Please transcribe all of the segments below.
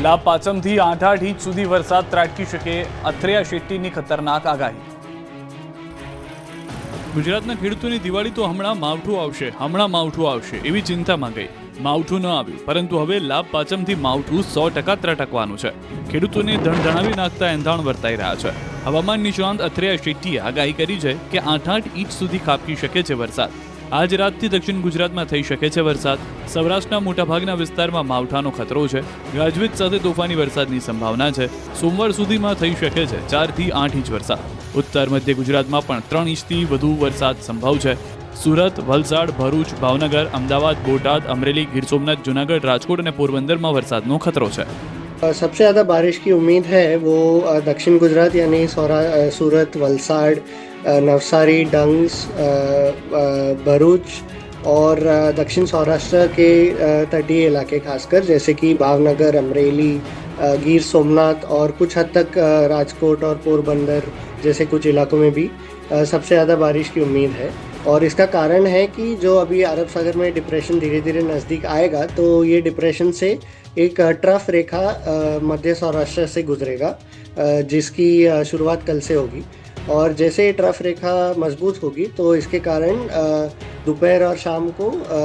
લાભ પાચમથી આઠ આઠ ઇંચ સુધી વરસાદ ત્રાટકી શકે અથરિયા શેટ્ટીની ખતરનાક આગાહી. ગુજરાતના ખેડૂતોની દિવાળી તો હમણાં માવઠું આવશે, હમણાં માવઠું આવશે, એવી ચિંતામાં ગઈ માવઠું ન આવ્યું, પરંતુ હવે લાભ પાચમથી માવઠું સો ટકા ત્રટકવાનું છે. ખેડૂતોને ધણધણાવી નાખતા એંધાણ વર્તાઈ રહ્યા છે. હવામાન નિષ્ણાંત અથરિયા શેટ્ટીએ આગાહી કરી છે કે આઠ આઠ ઇંચ સુધી ખાબકી શકે છે વરસાદ. આજ રાતથી દક્ષિણ ગુજરાતમાં થઈ શકે છે વરસાદ સૌરાષ્ટ્રના મોટાભાગના વિસ્તારમાં માવઠાનો ખતરો છે ગાજવીજ સાથે તોફાની વરસાદની સંભાવના છે સોમવાર સુધીમાં થઈ શકે છે ચારથી આઠ ઇંચ વરસાદ ઉત્તર મધ્ય ગુજરાતમાં પણ ત્રણ ઇંચથી વધુ વરસાદ સંભવ છે સુરત વલસાડ ભરૂચ ભાવનગર અમદાવાદ બોટાદ અમરેલી ગીર સોમનાથ જુનાગઢ રાજકોટ અને પોરબંદરમાં વરસાદનો ખતરો છે सबसे ज़्यादा बारिश की उम्मीद है वो अ, दक्षिण गुजरात यानी सौरा अ, सूरत वलसाड़ अ, नवसारी, डंग्स भरूच और दक्षिण सौराष्ट्र के तटीय इलाके खासकर, जैसे कि भावनगर, अमरेली गिर सोमनाथ और कुछ हद तक राजकोट और पोरबंदर जैसे कुछ इलाकों में भी सबसे ज़्यादा बारिश की उम्मीद है। और इसका कारण है कि जो अभी अरब सागर में डिप्रेशन धीरे धीरे नज़दीक आएगा तो ये डिप्रेशन से एक ट्रफ रेखा मध्य सौराष्ट्र से गुजरेगा जिसकी शुरुआत कल से होगी। और जैसे ये ट्रफ रेखा मजबूत होगी तो इसके कारण अ, दोपहर और शाम को अ,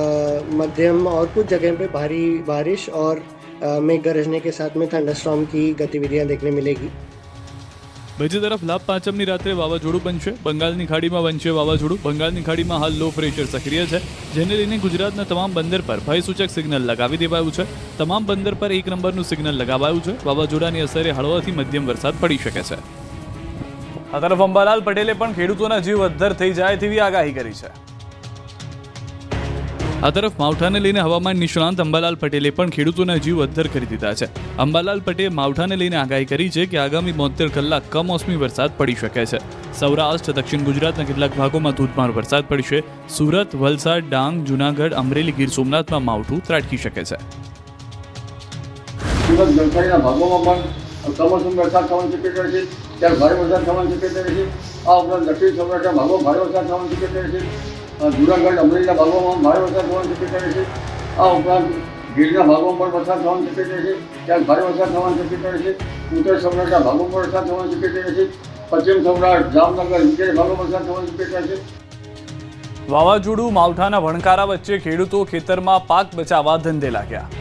मध्यम और कुछ जगह पे भारी बारिश और अ, मेघ गरजने के साथ में थंडरस्टॉर्म की गतिविधियां देखने मिलेगी બીજી તરફ લાભ પાંચમની રાત્રે વાવાઝોડું બનશે બંગાળની ખાડીમાં બનશે વાવાઝોડું બંગાળની ખાડીમાં હાલ લો પ્રેશર સક્રિય છે જેને લઈને ગુજરાતના તમામ બંદર પર ભયસૂચક સિગ્નલ લગાવી દેવાયું છે તમામ બંદર પર એક નંબરનું સિગ્નલ લગાવાયું છે વાવાઝોડાની અસરે હળવાથી મધ્યમ વરસાદ પડી શકે છે આ તરફ અંબાલાલ પટેલે પણ ખેડૂતોના જીવ અદ્ધર થઈ જાય તેવી આગાહી કરી છે. આ તરફ માવઠાને લઈને હવામાન નિષ્ણાંત અંબાલાલ પટેલે પણ ખેડૂતોના જીવ અદ્ધર કરી દીધા છે. અંબાલાલ પટેલે માવઠાને લઈને આગાહી કરી છે કે આગામી બોતેર કલાક કમોસમી વરસાદ પડી શકે છે. સૌરાષ્ટ્ર, દક્ષિણ ગુજરાતના કેટલાક ભાગોમાં ધોધમાર વરસાદ પડશે. સુરત, વલસાડ, ડાંગ, જુનાગઢ, અમરેલી, ગીર સોમનાથમાં માવઠું ત્રાટકી શકે છે. સુરત નવસારીના ભાગોમાં પણ કમોસમી વરસાદ થવાની શક્યતા છે. ત્યારે ભારે વરસાદ થવાની શક્યતા છે આ ઉપરાંત દક્ષિણ સૌરાષ્ટ્ર ભાગોમાં ભારે વરસાદ થવાની શક્યતા છે જુનાગઢ, અમરેલીના ભાગોમાં ભારે વરસાદ થવાની શક્યતા છે આ ઉપરાંત ગીરના ભાગોમાં પણ વરસાદ થવાની શક્યતા છે ત્યાં ભારે વરસાદ થવાની શક્યતા છે ઉત્તર સૌરાષ્ટ્રના ભાગોમાં વરસાદ થવાની શક્યતા છે પશ્ચિમ સૌરાષ્ટ્ર, જામનગર વગેરે ભાગોમાં વરસાદ થવાની શક્યતા છે વાવાઝોડું માવઠાના વણકારા વચ્ચે ખેડૂતો ખેતરમાં પાક બચાવવા ધંધે લાગ્યા.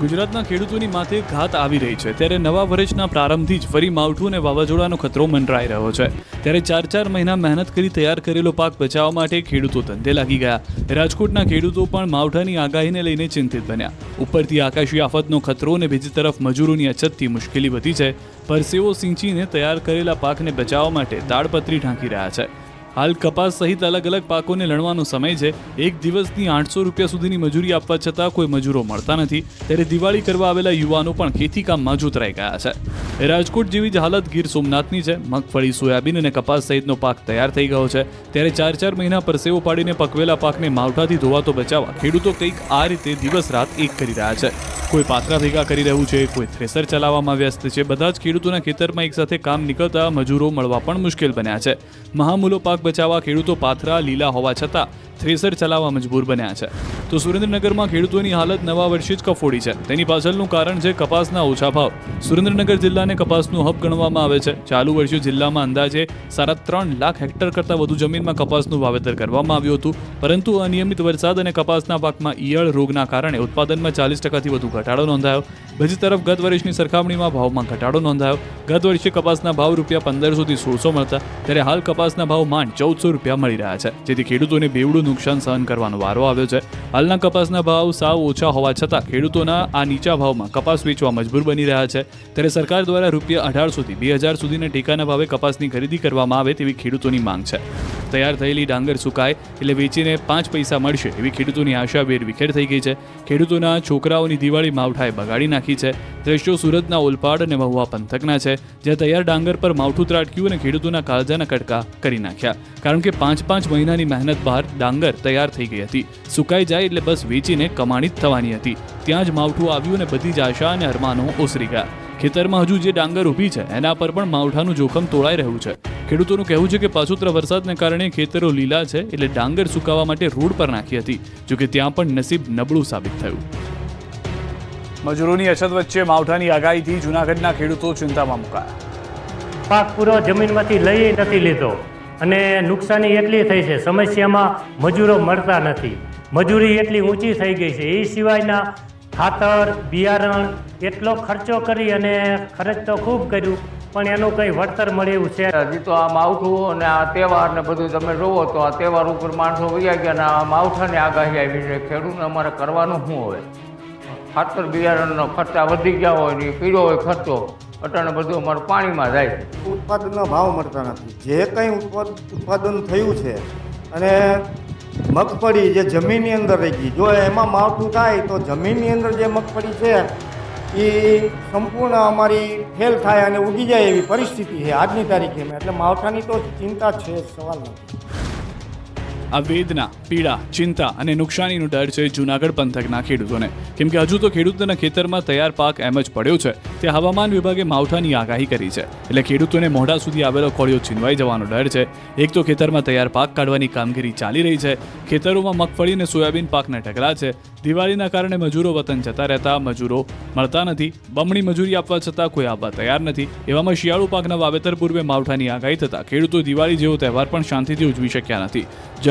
ગુજરાતના ખેડૂતોની માથે ઘાત આવી રહી છે. ત્યારે નવા વર્ષના પ્રારંભથી જ ફરી માવઠું અને વાવાઝોડાનો ખતરો મંડરાઈ રહ્યો છે. ત્યારે ચાર ચાર મહિના મહેનત કરી તૈયાર કરેલો પાક બચાવવા માટે ખેડૂતો ધંધે લાગી ગયા. રાજકોટના ખેડૂતો પણ માવઠાની આગાહીને લઈને ચિંતિત બન્યા. ઉપરથી આકાશી આફતનો ખતરો અને બીજી તરફ મજૂરોની અછતથી મુશ્કેલી વધી છે. પરસેવો સિંચીને તૈયાર કરેલા પાકને બચાવવા માટે તાડપત્રી ઢાંકી રહ્યા છે. હાલ કપાસ સહિત અલગ અલગ પાકોને લણવાનો સમય છે. એક દિવસની આઠસો રૂપિયા સુધીની મજૂરી આપવા છતાં કોઈ મજૂરો મળતા નથી. ત્યારે દિવાળી કરવા આવેલા યુવાનો પણ ખેતીકામમાં જોતરાઈ ગયા છે. રાજકોટ જેવી જ હાલત ગીર સોમનાથની છે. મગફળી, સોયાબીન અને કપાસ સહિતનો પાક તૈયાર થઈ ગયો છે. ત્યારે ચાર ચાર મહિના પરસેવો પાડીને પકવેલા પાકને માવઠાથી ધોવાતો બચાવવા ખેડૂતો કંઈક આ રીતે દિવસ રાત એક કરી રહ્યા છે. કોઈ પાત્રા ભેગા કરી રહ્યું છે, કોઈ થ્રેસર ચલાવવામાં વ્યસ્ત છે. બધા જ ખેડૂતોના ખેતરમાં એકસાથે કામ નીકળતા મજૂરો મળવા પણ મુશ્કેલ બન્યા છે. મહામૂલો પાક બચાવવા ખેડૂતો પાથરા, લીલા હોવા છતાં થ્રેસર ચલાવવા મજબૂર બન્યા છે. તો સુરેન્દ્રનગરમાં ખેડૂતોની હાલત નવા વર્ષે જ કફોડી છે. તેની પાછળનું કારણ છે કપાસના ઓછા ભાવ. સુરેન્દ્રનગર જિલ્લાને કપાસનું હબ ગણવામાં આવે છે. ચાલુ વર્ષે જિલ્લામાં અંદાજે સાડા ત્રણ લાખ હેક્ટર કરતાં વધુ જમીનમાં કપાસનું વાવેતર કરવામાં આવ્યું હતું. પરંતુ અનિયમિત વરસાદ અને કપાસના પાકમાં ઈયળ રોગના કારણે ઉત્પાદનમાં ચાલીસ ટકાથી વધુ ઘટાડો નોંધાયો. બીજી તરફ ગત વર્ષની સરખામણીમાં ભાવમાં ઘટાડો નોંધાયો. ગત વર્ષે કપાસના ભાવ રૂપિયા પંદરસોથી સોળસો મળતા, ત્યારે હાલ કપાસના ભાવ માંડ ચૌદસો રૂપિયા મળી રહ્યા છે. જેથી ખેડૂતોને બેવડું નુકસાન સહન કરવાનો વારો આવ્યો છે. હાલના કપાસના ભાવ સાવ ઓછા હોવા છતાં ખેડૂતોના આ નીચા ભાવમાં કપાસ વેચવા મજબૂર બની રહ્યા છે. ત્યારે સરકાર દ્વારા રૂપિયા અઢારસોથી બે હજાર સુધીના ટેકાના ભાવે કપાસની ખરીદી કરવામાં આવે તેવી ખેડૂતોની માંગ છે. તૈયાર થયેલી ડાંગર સુકાય એટલે વેચીને પાંચ પૈસા મળશે એવી ખેડૂતોની આશા વેર વિખેર થઈ ગઈ છે. ખેડૂતોના છોકરાઓની દિવાળી માવઠાએ બગાડી નાખી છે. દ્રશ્યો સુરતના ઓલપાડ અને મહુવા પંથકના છે, જ્યાં તૈયાર ડાંગર પર માવઠું ત્રાટક્યું અને ખેડૂતોના કાળજાના કટકા કરી નાખ્યા. કારણ કે પાંચ પાંચ મહિનાની મહેનત બહાર ડાંગર તૈયાર થઈ ગઈ હતી. સુકાઈ જાય એટલે બસ વેચીને કમાણી જ થવાની હતી. ત્યાં જ માવઠું આવ્યું અને બધી જ આશા અને અરમાનો ઓસરી ગયા. ખેતરમાં હજુ જે ડાંગર ઊભી છે એના પર પણ માવઠાનું જોખમ તોળાઈ રહ્યું છે. ખેડૂતોનું કહેવું છે કે પાછોતરા વરસાદને કારણે ખેતરો લીલા છે એટલે ડાંગર સુકાવા માટે રોડ પર નાખી હતી જોકે ત્યાં પણ નસીબ નબળું સાબિત થયું. મજૂરોની અછત વચ્ચે માવઠાની આગાહીથી જૂનાગઢના ખેડૂતો ચિંતામાં મુકાયા. પાક પૂરો જમીનમાંથી લઈ નથી લીધો. અને નુકસાની એટલી થઈ છે, સમસ્યામાં મજૂરો મળતા નથી. મજૂરી એટલી ઊંચી થઈ ગઈ છે, એ સિવાયના ખાતર, બિયારણ એટલો ખર્ચો કરી અને ખર્ચ તો ખૂબ કર્યું, પણ એનું કંઈ વળતર મળે એવું છે. હજી તો આ માવઠું અને આ તહેવાર ને બધું તમે જોવો તો આ તહેવાર ઉપર માણસો વૈયા ગયા અને આ માવઠાની આગાહી આવી છે. ખેડૂતને અમારે કરવાનું શું હોય ખાતર, બિયારણનો ખર્ચા વધી ગયા હોય ને પીળો હોય ખર્ચો. અટાણે બધું અમારું પાણીમાં જાય. ઉત્પાદનના ભાવ મળતા નથી. જે કંઈ ઉત્પાદ, ઉત્પાદન થયું છે અને મગફળી જે જમીનની અંદર રહી ગઈ, જો એમાં માવઠું થાય તો જમીનની અંદર જે મગફળી છે એ સંપૂર્ણ અમારી ફેલ થાય અને ઉગી જાય એવી પરિસ્થિતિ છે આજની તારીખે. એટલે માવઠાની તો ચિંતા છે, સવાલ નથી. આ વેદના, પીડા, ચિંતા અને નુકસાનીનો ડર છે જૂનાગઢ પંથકના ખેડૂતોને. કેમ કે હજુ તો ખેડૂતોના ખેતરમાં તૈયાર પાક એમ જ પડ્યો છે. તે હવામાન વિભાગે માવઠાની આગાહી કરી છે. એટલે ખેડૂતોને મોઢા સુધી આવેલો કોળિયો છીનવાઈ જવાનો ડર છે. એક તો ખેતરમાં તૈયાર પાક કાઢવાની કામગીરી ચાલી રહી છે. ખેતરોમાં મગફળી અને સોયાબીન પાકના ઢગલા છે. દિવાળીના કારણે મજૂરો વતન જતા રહેતા, મજૂરો મળતા નથી. બમણી મજૂરી આપવા છતાં કોઈ આવવા તૈયાર નથી. એવામાં શિયાળુ પાકના વાવેતર પૂર્વે માવઠાની આગાહી થતાં ખેડૂતો દિવાળી જેવો તહેવાર પણ શાંતિથી ઉજવી શક્યા નથી.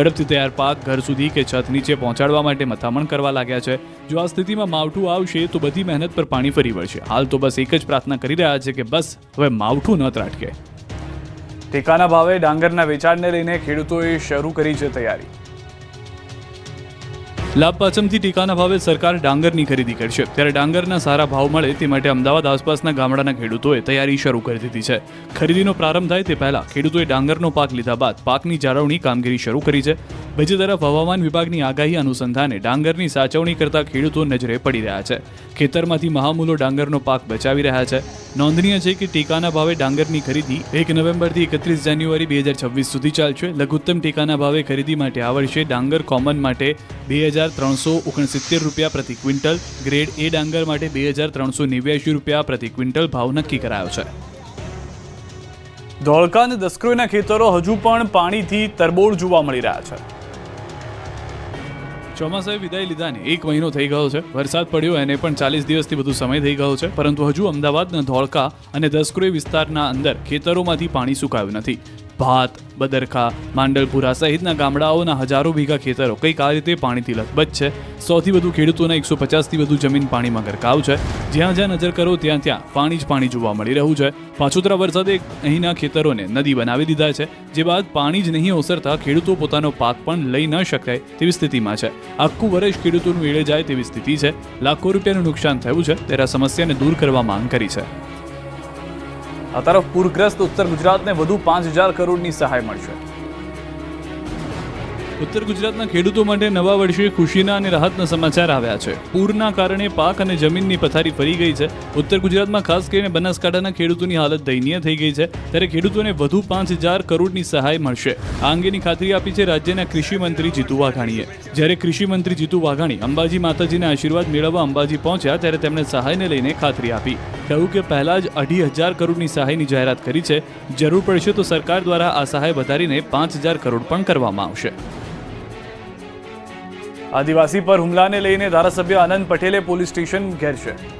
ઝડપથી તૈયાર પાક ઘર સુધી કે છત નીચે પહોંચાડવા માટે મથામણ કરવા લાગ્યા છે. જો આ સ્થિતિમાં માવઠું આવશે તો બધી મહેનત પર પાણી ફરી વળશે. હાલ તો બસ એક જ પ્રાર્થના કરી રહ્યા છે કે બસ હવે માવઠું ન ત્રાટકે. ટેકાના ભાવે ડાંગરના વેચાણને લઈને ખેડૂતોએ શરૂ કરી છે તૈયારી. લાભ પાચમથી ટીકાના ભાવે સરકાર ડાંગરની ખરીદી કરશે. ત્યારે ડાંગરના સારા ભાવ મળે તે માટે અમદાવાદ આસપાસના ગામડાના ખેડૂતોએ તૈયારી શરૂ કરી દીધી છે. ખરીદીનો પ્રારંભ થાય તે પહેલા ખેડૂતોએ ડાંગરનો પાક લીધા બાદ પાકની જાળવણી કામગીરી શરૂ કરી છે. બીજી તરફ હવામાન વિભાગની આગાહી અનુસંધાને ડાંગરની સાચવણી કરતા ખેડૂતો નજરે પડી રહ્યા છે. ખેતરમાંથી મહામૂલો ડાંગરનો પાક બચાવી રહ્યા છે. નોંધનીય છે કે ટેકાના ભાવે ડાંગરની ખરીદી એક નવેમ્બરથી એકત્રીસ જાન્યુઆરી બે હજાર છવ્વીસ સુધી ચાલશે. લઘુત્તમ ટેકાના ભાવે ખરીદી માટે આ વર્ષે ડાંગર કોમન માટે બે હજાર ત્રણસો ઓગણસિત્તેર રૂપિયા પ્રતિ ક્વિન્ટલ, ગ્રેડ એ ડાંગર માટે બે હજાર ત્રણસો નેવ્યાસી રૂપિયા પ્રતિ ક્વિન્ટલ ભાવ નક્કી કરાયો છે. ધોળકા અને દસક્રોઈના ખેતરો હજુ પણ પાણીથી તરબોળ જોવા મળી રહ્યા છે. ચોમાસાએ વિદાય લીધાને એક મહિનો થઈ ગયો છે. વરસાદ પડ્યો, એને પણ ચાલીસ દિવસથી વધુ સમય થઈ ગયો છે. પરંતુ હજુ અમદાવાદના ધોળકા અને દસક્રોઈ વિસ્તારના અંદર ખેતરોમાંથી પાણી સુકાયું નથી. ભાત, બદરખા, માંડલપુરા સહિતના ગામડાઓના હજારો વીઘા ખેતરો. કંઈક આ રીતે પાણીથી લથબથ છે. સૌથી વધુ ખેડૂતોના એકસો પચાસથી વધુ જમીન પાણીમાં ગરકાવ છે. જ્યાં જ્યાં નજર કરો ત્યાં ત્યાં પાણી જ પાણી જોવા મળી રહ્યું છે. પાછોતરા વરસાદે અહીંના ખેતરોને નદી બનાવી દીધા છે. જે બાદ પાણી જ નહીં ઓસરતા ખેડૂતો પોતાનો પાક પણ લઈ ન શકાય તેવી સ્થિતિમાં છે. આખું વર્ષ ખેડૂતોનું વેળે જાય તેવી સ્થિતિ છે. લાખો રૂપિયાનું નુકસાન થયું છે. ત્યારે સમસ્યાને દૂર કરવા માંગ કરી છે. આ તરફ પૂરગ્રસ્ત ઉત્તર ગુજરાતને વધુ પાંચ હજાર કરોડની સહાય મળશે. ઉત્તર ગુજરાતના ખેડૂતો માટે નવા વર્ષે ખુશીના અને રાહતના સમાચાર આવ્યા છે. પૂરના કારણે પાક અને જમીનની પથારી ફરી ગઈ છે. ઉત્તર ગુજરાતમાં ખાસ કરીને બનાસકાંઠાના ખેડૂતોની હાલત દયનીય થઈ ગઈ છે. ત્યારે ખેડૂતોને વધુ પાંચ હજાર કરોડની સહાય મળશે. આ અંગેની ખાતરી આપી છે રાજ્યના કૃષિ મંત્રી જીતુ વાઘાણીએ. જ્યારે કૃષિ મંત્રી જીતુ વાઘાણી અંબાજી માતાજીના આશીર્વાદ મેળવવા અંબાજી પહોંચ્યા, ત્યારે તેમણે સહાયને લઈને ખાતરી આપી. કહ્યું કે પહેલા જ અઢી હજાર કરોડની સહાયની જાહેરાત કરી છે. જરૂર પડશે તો સરકાર દ્વારા આ સહાય વધારીને પાંચ હજાર કરોડ પણ કરવામાં આવશે. આદિવાસી પર હુમલાને લઈને ધારાસભ્ય આનંદ પટેલે પોલીસ સ્ટેશન ઘેર છે.